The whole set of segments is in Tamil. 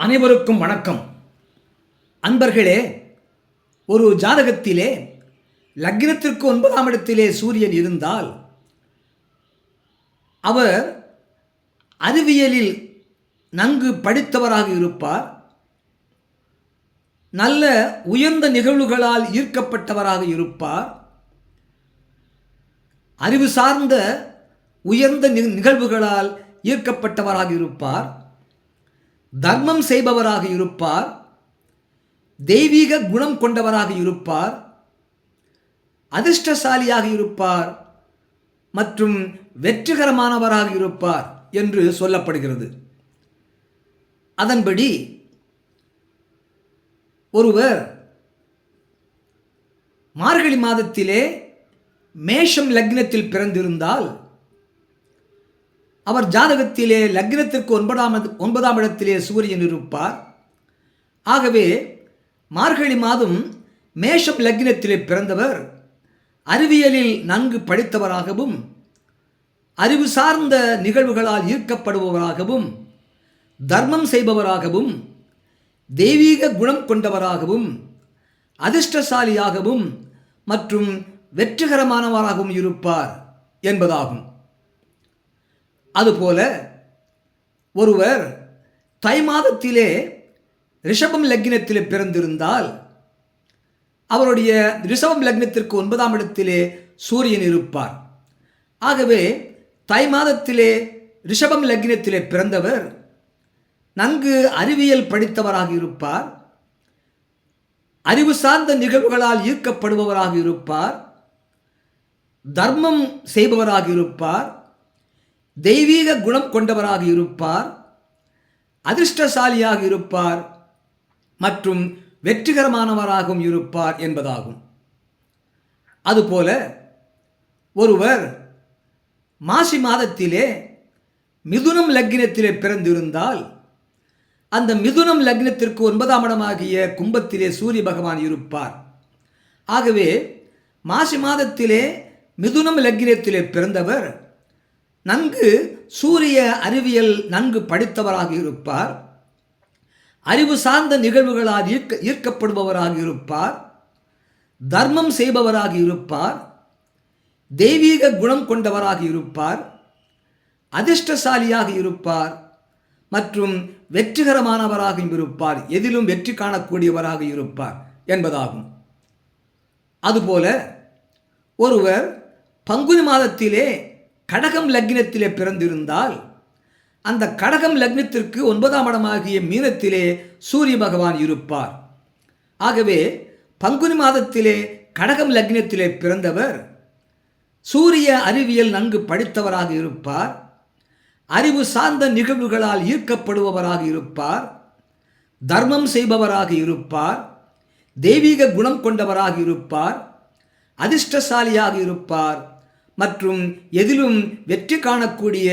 அனைவருக்கும் வணக்கம். அன்பர்களே ஒரு ஜாதகத்திலே லக்னத்திற்கு ஒன்பதாம் இடத்திலே சூரியன் இருந்தால் அவர் அறிவியலில் நன்கு படித்தவராக இருப்பார் நல்ல உயர்ந்த நிகழ்வுகளால் ஈர்க்கப்பட்டவராக இருப்பார் அறிவு சார்ந்த உயர்ந்த நி- நிகழ்வுகளால் ஈர்க்கப்பட்டவராக இருப்பார் தர்மம் செய்பவராக இருப்பார் தெய்வீக குணம் கொண்டவராக இருப்பார் அதிர்ஷ்டசாலியாக இருப்பார் மற்றும் வெற்றிகரமானவராக இருப்பார் என்று சொல்லப்படுகிறது. அதன்படி ஒருவர் மார்கழி மாதத்திலே மேஷம் லக்னத்தில் பிறந்திருந்தால் அவர் ஜாதகத்திலே லக்னத்திற்கு ஒன்பதாம் ஒன்பதாம் இடத்திலே சூரியன் இருப்பார். ஆகவே மார்கழி மாதம் மேஷம் லக்னத்திலே பிறந்தவர் அறிவியலில் நன்கு படித்தவராகவும் அறிவு சார்ந்த நிகழ்வுகளால் ஈர்க்கப்படுபவராகவும் தர்மம் செய்பவராகவும் தெய்வீக குணம் கொண்டவராகவும் அதிர்ஷ்டசாலியாகவும் மற்றும் வெற்றிகரமானவராகவும் இருப்பார் என்பதாகும். அதுபோல ஒருவர் தை மாதத்திலே ரிஷபம் லக்னத்திலே பிறந்திருந்தால் அவருடைய ரிஷபம் லக்னத்திற்கு ஒன்பதாம் இடத்திலே சூரியன் இருப்பார். ஆகவே தை மாதத்திலே ரிஷபம் லக்னத்திலே பிறந்தவர் நன்கு அறிவியல் படித்தவராக இருப்பார். அறிவு சார்ந்த நிகழ்வுகளால் ஈர்க்கப்படுபவராக இருப்பார். தர்மம் செய்பவராக இருப்பார். தெய்வீக குணம் கொண்டவராக இருப்பார் அதிர்ஷ்டசாலியாக இருப்பார் மற்றும் வெற்றிகரமானவராகவும் இருப்பார் என்பதாகும். அதுபோல ஒருவர் மாசி மாதத்திலே மிதுனம் லக்னத்திலே பிறந்திருந்தால் அந்த மிதுனம் லக்னத்திற்கு ஒன்பதாம் இடமாகிய கும்பத்திலே சூரிய பகவான் இருப்பார். ஆகவே மாசி மாதத்திலே மிதுனம் லக்னத்திலே பிறந்தவர் நன்கு சூரிய அறிவியல் நன்கு படித்தவராக இருப்பார். அறிவு சார்ந்த நிகழ்வுகளால் ஈர்க்க ஈர்க்கப்படுபவராக இருப்பார். தர்மம் செய்பவராக இருப்பார். தெய்வீக குணம் கொண்டவராக இருப்பார். அதிர்ஷ்டசாலியாக இருப்பார். மற்றும் வெற்றிகரமானவராக இருப்பார். எதிலும் வெற்றி காணக்கூடியவராக இருப்பார் என்பதாகும். அதுபோல ஒருவர் பங்குனி மாதத்திலே கடகம் லக்னத்திலே பிறந்திருந்தால் அந்த கடகம் லக்னத்திற்கு ஒன்பதாம் இடமாகிய மீனத்திலே சூரிய பகவான் இருப்பார். ஆகவே பங்குனி மாதத்திலே கடகம் லக்னத்திலே பிறந்தவர் சூரிய அறிவியல் நன்கு படித்தவராக இருப்பார் அறிவு சார்ந்த நிகழ்வுகளால் ஈர்க்கப்படுபவராக இருப்பார் தர்மம் செய்பவராக இருப்பார் தெய்வீக குணம் கொண்டவராக இருப்பார் அதிர்ஷ்டசாலியாக இருப்பார் மற்றும் எதிலும் வெற்றி காணக்கூடிய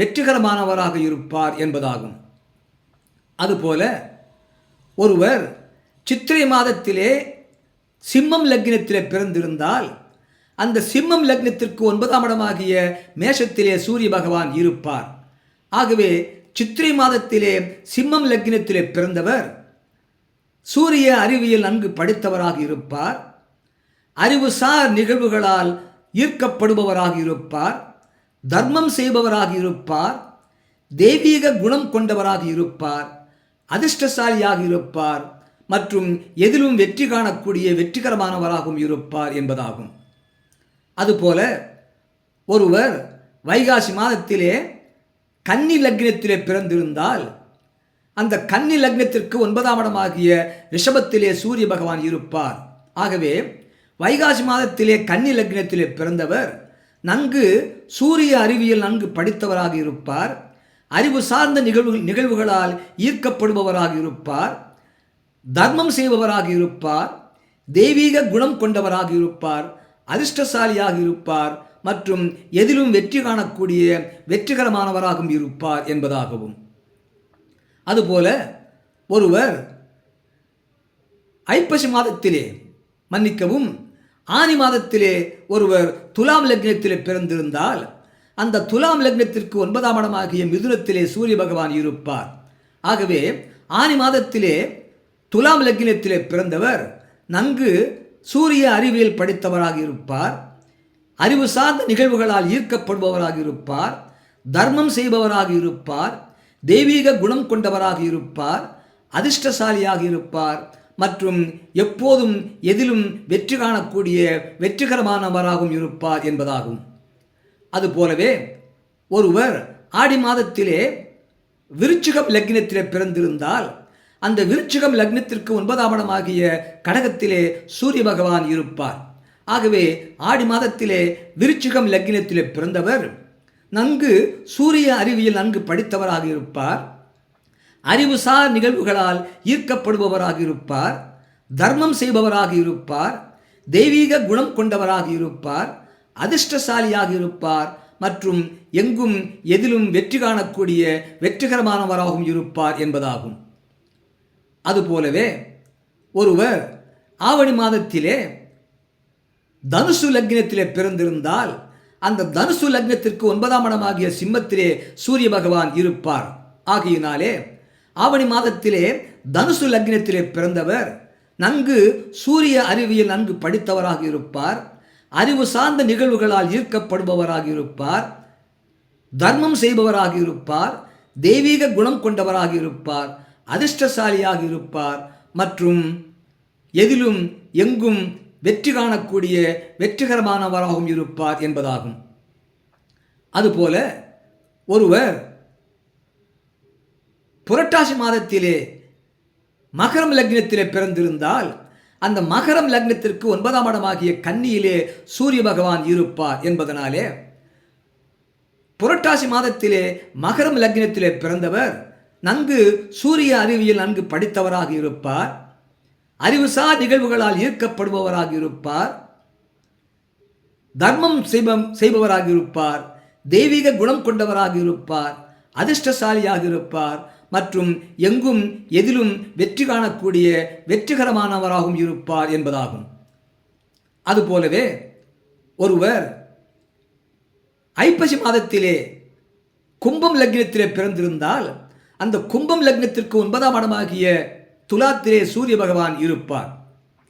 வெற்றிகரமானவராக இருப்பார் என்பதாகும். அதுபோல ஒருவர் சித்திரை மாதத்திலே சிம்மம் லக்னத்திலே பிறந்திருந்தால் அந்த சிம்மம் லக்னத்திற்கு ஒன்பதாம் இடமாகிய மேஷத்திலே சூரிய பகவான் இருப்பார். ஆகவே சித்திரை மாதத்திலே சிம்மம் லக்னத்திலே பிறந்தவர் சூரிய அறிவியல் நன்கு படித்தவராக இருப்பார். அறிவுசார் நிகழ்வுகளால் ஈர்க்கப்படுபவராக இருப்பார் தர்மம் செய்பவராக இருப்பார் தெய்வீக குணம் கொண்டவராக இருப்பார் அதிர்ஷ்டசாலியாக இருப்பார் மற்றும் எதிலும் வெற்றி காணக்கூடிய வெற்றிகரமானவராகவும் இருப்பார் என்பதாகும். அதுபோல ஒருவர் வைகாசி மாதத்திலே கன்னி லக்னத்திலே பிறந்திருந்தால் அந்த கன்னி லக்னத்திற்கு ஒன்பதாம் இடமாகிய ரிஷபத்திலே சூரிய பகவான் இருப்பார். ஆகவே வைகாசி மாதத்திலே கன்னி லக்னத்திலே பிறந்தவர். நன்கு சூரிய அறிவியல் நன்கு படித்தவராக இருப்பார். அறிவு சார்ந்த நிகழ்வு நிகழ்வுகளால் ஈர்க்கப்படுபவராக இருப்பார். தர்மம் செய்பவராக இருப்பார். தெய்வீக குணம் கொண்டவராக இருப்பார். அதிர்ஷ்டசாலியாக இருப்பார். மற்றும் எதிலும் வெற்றி காணக்கூடிய வெற்றிகரமானவராகவும் இருப்பார் என்பதாகவும். அதுபோல ஒருவர் ஐப்பசி மாதத்திலே மன்னிக்கவும் ஆனி மாதத்திலே ஒருவர் துலாம் லக்னத்திலே பிறந்திருந்தால் அந்த துலாம் லக்னத்திற்கு ஒன்பதாம் இடமாகிய மிதுனத்திலே சூரிய பகவான் இருப்பார். ஆகவே ஆனி மாதத்திலே துலாம் லக்னத்திலே பிறந்தவர் நன்கு சூரிய அறிவியல் படித்தவராக இருப்பார் அறிவு சார்ந்த நிகழ்வுகளால் ஈர்க்கப்படுபவராக இருப்பார் தர்மம் செய்பவராக இருப்பார் தெய்வீக குணம் கொண்டவராக இருப்பார் அதிர்ஷ்டசாலியாக இருப்பார் மற்றும் எப்போதும் எதிலும் வெற்றி காணக்கூடிய வெற்றிகரமானவராகவும் இருப்பார் என்பதாகும். அதுபோலவே ஒருவர் ஆடி மாதத்திலே விருச்சிகம் லக்னத்திலே பிறந்திருந்தால் அந்த விருச்சிகம் லக்னத்திற்கு ஒன்பதாம் இடமாகிய கடகத்திலே சூரிய பகவான் இருப்பார். ஆகவே ஆடி மாதத்திலே விருச்சிகம் லக்னத்திலே பிறந்தவர் நன்கு சூரிய அறிவியல் நன்கு படித்தவராக இருப்பார். அறிவுசார் நிகழ்வுகளால் ஈர்க்கப்படுபவராக இருப்பார் தர்மம் செய்பவராக இருப்பார் தெய்வீக குணம் கொண்டவராக இருப்பார் அதிர்ஷ்டசாலியாக இருப்பார் மற்றும் எங்கும் எதிலும் வெற்றி காணக்கூடிய வெற்றிகரமானவராகவும் இருப்பார் என்பதாகும். அதுபோலவே ஒருவர் ஆவணி மாதத்திலே தனுசு லக்னத்திலே பிறந்திருந்தால் அந்த தனுசு லக்னத்திற்கு ஒன்பதாம் இடமாகிய சிம்மத்திலே சூரிய பகவான் இருப்பார். ஆகையினாலே ஆவணி மாதத்திலே தனுசு லக்னத்திலே பிறந்தவர். நன்கு சூரிய அறிவியல் நன்கு படித்தவராக இருப்பார். அறிவு சார்ந்த நிகழ்வுகளால் ஈர்க்கப்படுபவராக இருப்பார். தர்மம் செய்பவராக இருப்பார். தெய்வீக குணம் கொண்டவராக இருப்பார். அதிர்ஷ்டசாலியாக இருப்பார். மற்றும் எதிலும் எங்கும் வெற்றி காணக்கூடிய வெற்றிகரமானவராகவும் இருப்பார் என்பதாகும். அதுபோல ஒருவர் புரட்டாசி மாதத்திலே மகரம் லக்னத்திலே பிறந்திருந்தால் அந்த மகரம் லக்னத்திற்கு ஒன்பதாம் இடமாகிய கன்னியிலே சூரிய பகவான் இருப்பார் என்பதனாலே புரட்டாசி மாதத்திலே மகரம் லக்னத்திலே பிறந்தவர் நன்கு சூரிய அறிவியல் நன்கு படித்தவராக இருப்பார் அறிவுசார் நிகழ்வுகளால் ஈர்க்கப்படுபவராக இருப்பார் தர்மம் செய்பம் செய்பவராக இருப்பார் தெய்வீக குணம் கொண்டவராக இருப்பார் அதிர்ஷ்டசாலியாக இருப்பார் மற்றும் எங்கும் எதிலும் வெற்றி காணக்கூடிய வெற்றிகரமானவராகவும் இருப்பார் என்பதாகும். அதுபோலவே ஒருவர் ஐப்பசி மாதத்திலே கும்பம் லக்னத்திலே பிறந்திருந்தால் அந்த கும்பம் லக்னத்திற்கு ஒன்பதாம் இடமாகிய துலாத்திலே சூரிய பகவான் இருப்பார்.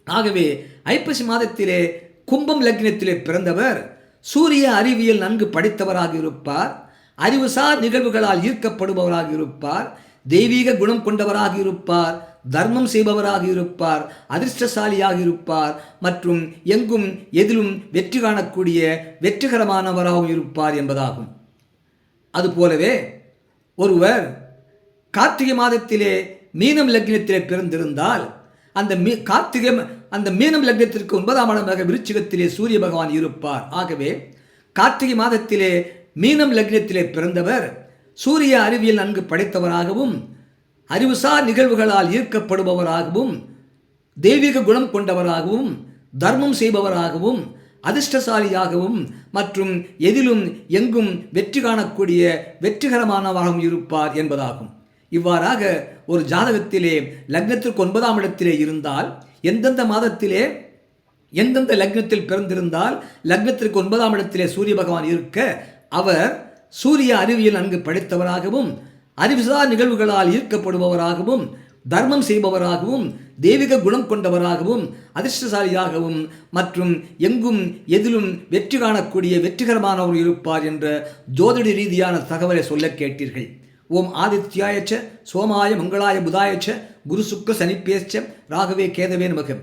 ஆகவே ஐப்பசி மாதத்திலே கும்பம் லக்னத்திலே பிறந்தவர் சூரிய அறிவியல் நன்கு படித்தவராக இருப்பார். அறிவுசார் நிகழ்வுகளால் ஈர்க்கப்படுபவராக இருப்பார். தெய்வீக குணம் கொண்டவராக இருப்பார் தர்மம் செய்பவராக இருப்பார் அதிர்ஷ்டசாலியாக இருப்பார் மற்றும் எங்கும் எதிலும் வெற்றி காணக்கூடிய வெற்றிகரமானவராகவும் இருப்பார் என்பதாகும். அதுபோலவே ஒருவர் கார்த்திகை மாதத்திலே மீனம் லக்னத்திலே பிறந்திருந்தால் அந்த மீ கார்த்திகை அந்த மீனம் லக்னத்திற்கு ஒன்பதாம் இடமாக விருச்சிகத்திலே சூரிய பகவான் இருப்பார். ஆகவே கார்த்திகை மாதத்திலே மீனம் லக்னத்திலே பிறந்தவர் சூரிய அறிவியல் நன்கு படைத்தவராகவும் அறிவுசார் நிகழ்வுகளால் ஈர்க்கப்படுபவராகவும் தெய்வீக குணம் கொண்டவராகவும் தர்மம் செய்பவராகவும் அதிர்ஷ்டசாலியாகவும் மற்றும் எதிலும் எங்கும் வெற்றி காணக்கூடிய வெற்றிகரமானவராகவும் இருப்பார் என்பதாகும். இவ்வாறாக ஒரு ஜாதகத்திலே லக்னத்திற்கு ஒன்பதாம் இடத்திலே இருந்தால் எந்தெந்த மாதத்திலே எந்தெந்த லக்னத்தில் பிறந்திருந்தால் லக்னத்திற்கு ஒன்பதாம் இடத்திலே சூரிய பகவான் இருக்க அவர் சூரிய அறிவியல் நன்கு படித்தவராகவும் அறிவுசார் நிகழ்வுகளால் ஈர்க்கப்படுபவராகவும் தர்மம் செய்பவராகவும் தெய்வீக குணம் கொண்டவராகவும் அதிர்ஷ்டசாலியாகவும் மற்றும் எங்கும் எதிலும் வெற்றி காணக்கூடிய வெற்றிகரமானவர் இருப்பார் என்ற ஜோதிட ரீதியான தகவலை சொல்ல கேட்டீர்கள். ஓம் ஆதித்யாயச்ச சோமாய மங்களாய புதாயச்ச குரு சுக்க சனிப்பேச்ச ராகவே கேதவே நமகம்